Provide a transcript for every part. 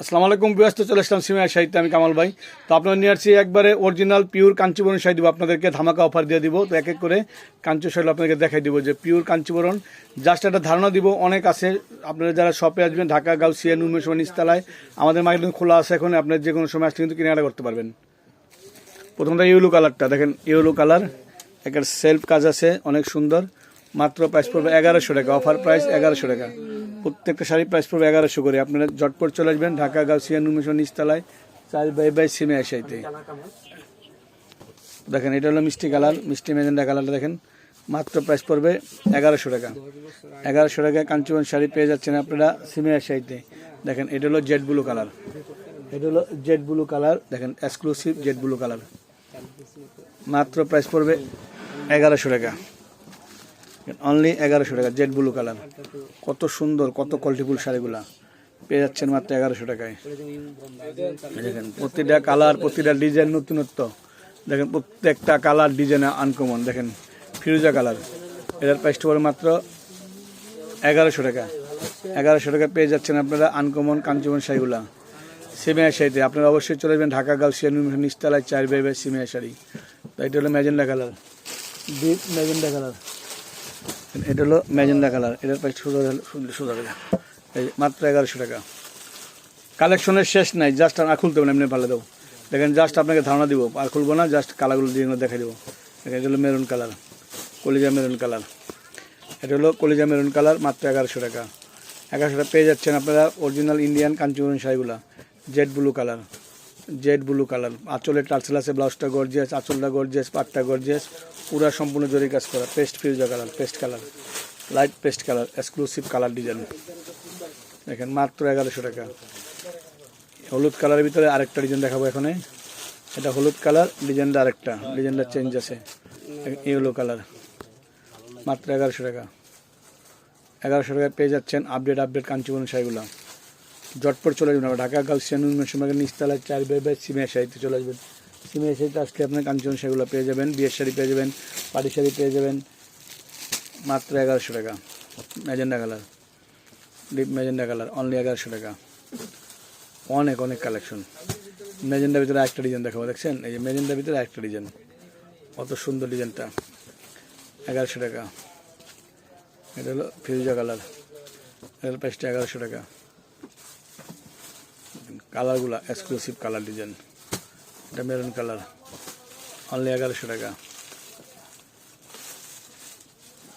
আসসালামু আলাইকুম ব্যস্ত চলে আসলাম সিমিয়া সাহিত্যে আমি কামাল ভাই। তো আপনার নিয়ে আসছি একবারে অরিজিনাল পিওর কাঞ্চিবরণ শাড়ি দিব, আপনাদেরকে ধামাকা অফার দিয়ে দিব। তো এক এক করে কাঞ্চি শাড়ি আপনাদেরকে দেখাই দিব যে পিওর কাঞ্চিবরণ। জাস্ট একটা ধারণা দিব, অনেক আছে। আপনারা যারা শপে আসবেন, ঢাকা, গাউসিয়া নুরমেশ নিস্তালায় আমাদের মার্কেট খোলা আছে এখন, আপনার যে কোনো সময় আসলে কিন্তু কেনাকাটা করতে পারবেন। প্রথমটা ইয়েলো কালারটা দেখেন ইয়েলো কালার একটা সেলফ কাজ আছে, অনেক সুন্দর। মাত্র প্রাইস পড়বে এগারোশো টাকা অফার প্রাইস এগারোশো টাকা। প্রত্যেকটা শাড়ি প্রাইস পড়বে এগারোশো করে। আপনারা জটপট চলে আসবেন, ঢাকা, গাউসিয়া নুরমেশ নিচতলায় চার বাই বাই সিমে আসাইতে দেখেন, এটা হলো মিষ্টি কালার, মিষ্টি মেজেন্ডা কালারটা দেখেন। মাত্র প্রাইস পড়বে এগারোশো টাকা। এগারোশো টাকায় কাঞ্চন শাড়ি পেয়ে যাচ্ছেন আপনারা সিমে আসাইতে দেখেন, এটা হলো জেড ব্লু কালার এটা হলো জেড ব্লু কালার দেখেন এক্সক্লুসিভ জেড ব্লু কালার মাত্র প্রাইস পড়বে এগারোশো টাকা। অনলি এগারোশো টাকা জেড ব্লু কালার কত সুন্দর, কত কোয়ালিটিফুল শাড়িগুলা। পেয়ে যাচ্ছেন মাত্র এগারোশো টাকায়। দেখেন, প্রতিটা কালার প্রতিটা ডিজাইন নতুনত্ব। দেখেন, প্রত্যেকটা কালার ডিজাইন আনকমন দেখেন ফিরোজা কালার এটার প্রাইসটা পড়ে মাত্র এগারোশো টাকা। এগারোশো টাকা পেয়ে যাচ্ছেন আপনারা আনকমন কাঞ্চমন শাড়িগুলা। সিমিয়া শাড়িতে আপনারা অবশ্যই চলে যাবেন ঢাকা, গাউসিয়া নিচতলায় চার বেবে সিমিয়া শাড়ি। তো এটা হলো magenta colour deep magenta colour এটা হলো ম্যাজেন্ডা কালার। এটার প্রাইস সোজা টাকা। এই মাত্র এগারোশো টাকা। কালেকশনের শেষ নাই, জাস্ট আর খুলতে হবে না, এমনি ভালো দেবো। দেখেন, জাস্ট আপনাকে ধারণা দিব, আর খুলবো না, জাস্ট কালারগুলো দিয়ে দেখাই দেবো। দেখেন, এটা হলো মেরুন কালার, কলিজা মেরুন কালার। এটা হলো কলিজা মেরুন কালার, মাত্র এগারোশো টাকা। এগারোশো টাকা পেয়ে যাচ্ছেন আপনারা অরিজিনাল ইন্ডিয়ান কাঞ্চুরন শাড়িগুলা jade blue colour jade blue colour. আঁচলের টার্সেল আছে, ব্লাউজটা গর্জিয়াস আঁচলটা গর্জিয়াস পাটটা গর্জিয়াস পুরা সম্পূর্ণ জরি কাজ করা। Paste fuchsia colour paste colour light paste colour exclusive colour design দেখেন মাত্র এগারোশো টাকা। হলুদ কালারের ভিতরে আরেকটা ডিজাইন দেখাবো এখানে। এটা হলুদ কালার ডিজাইনটা আরেকটা। ডিজাইনটা চেঞ্জ আছে। ইয়েলো কালার মাত্র এগারোশো টাকা। এগারোশো টাকায় পেয়ে যাচ্ছেন আপডেট আপডেট কাঞ্চিবরণ শাড়িগুলো জটপট চলে যাবেন আবার ঢাকা, গাউসিয়া নুনমের সময় নিচতলায় চার বের বাই সিমিয়া শাড়িতে চলে আসবেন সিমিয়া শাড়িতে আসলে আপনার কাঞ্চন শাড়িগুলো পেয়ে যাবেন, বিয়ের শাড়ি পেয়ে যাবেন, পাটি শাড়ি পেয়ে যাবেন, মাত্র এগারোশো টাকা। Magenta colour deep magenta colour only এগারোশো টাকা। অনেক অনেক কালেকশন। ম্যাজেন্ডার ভিতরে একটা ডিজাইন দেখাবো, দেখছেন? এই যে ম্যাজেন্ডার ভিতরে একটা ডিজাইন। কত সুন্দর ডিজাইনটা। এগারোশো টাকা। এটা হলো ফিউজা কালার। এটার প্রাইসটা এগারোশো টাকা। কালারগুলো এক্সক্লুসিভ কালার ডিজাইন এটা মেরুন কালার অনলি এগারোশো টাকা।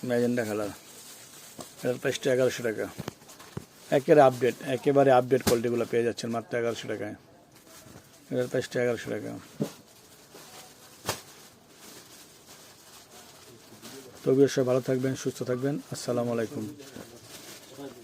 ম্যাজেন্ডা কালার এটার প্রাইসটা এগারোশো টাকা। একেবারে আপডেট একেবারে আপডেট কোয়ালিটিগুলো পেয়ে যাচ্ছেন মাত্র এগারোশো টাকায়। এটার প্রাইসটা এগারোশো টাকা। তবে সবাই ভালো থাকবেন, সুস্থ থাকবেন। আসসালামু আলাইকুম।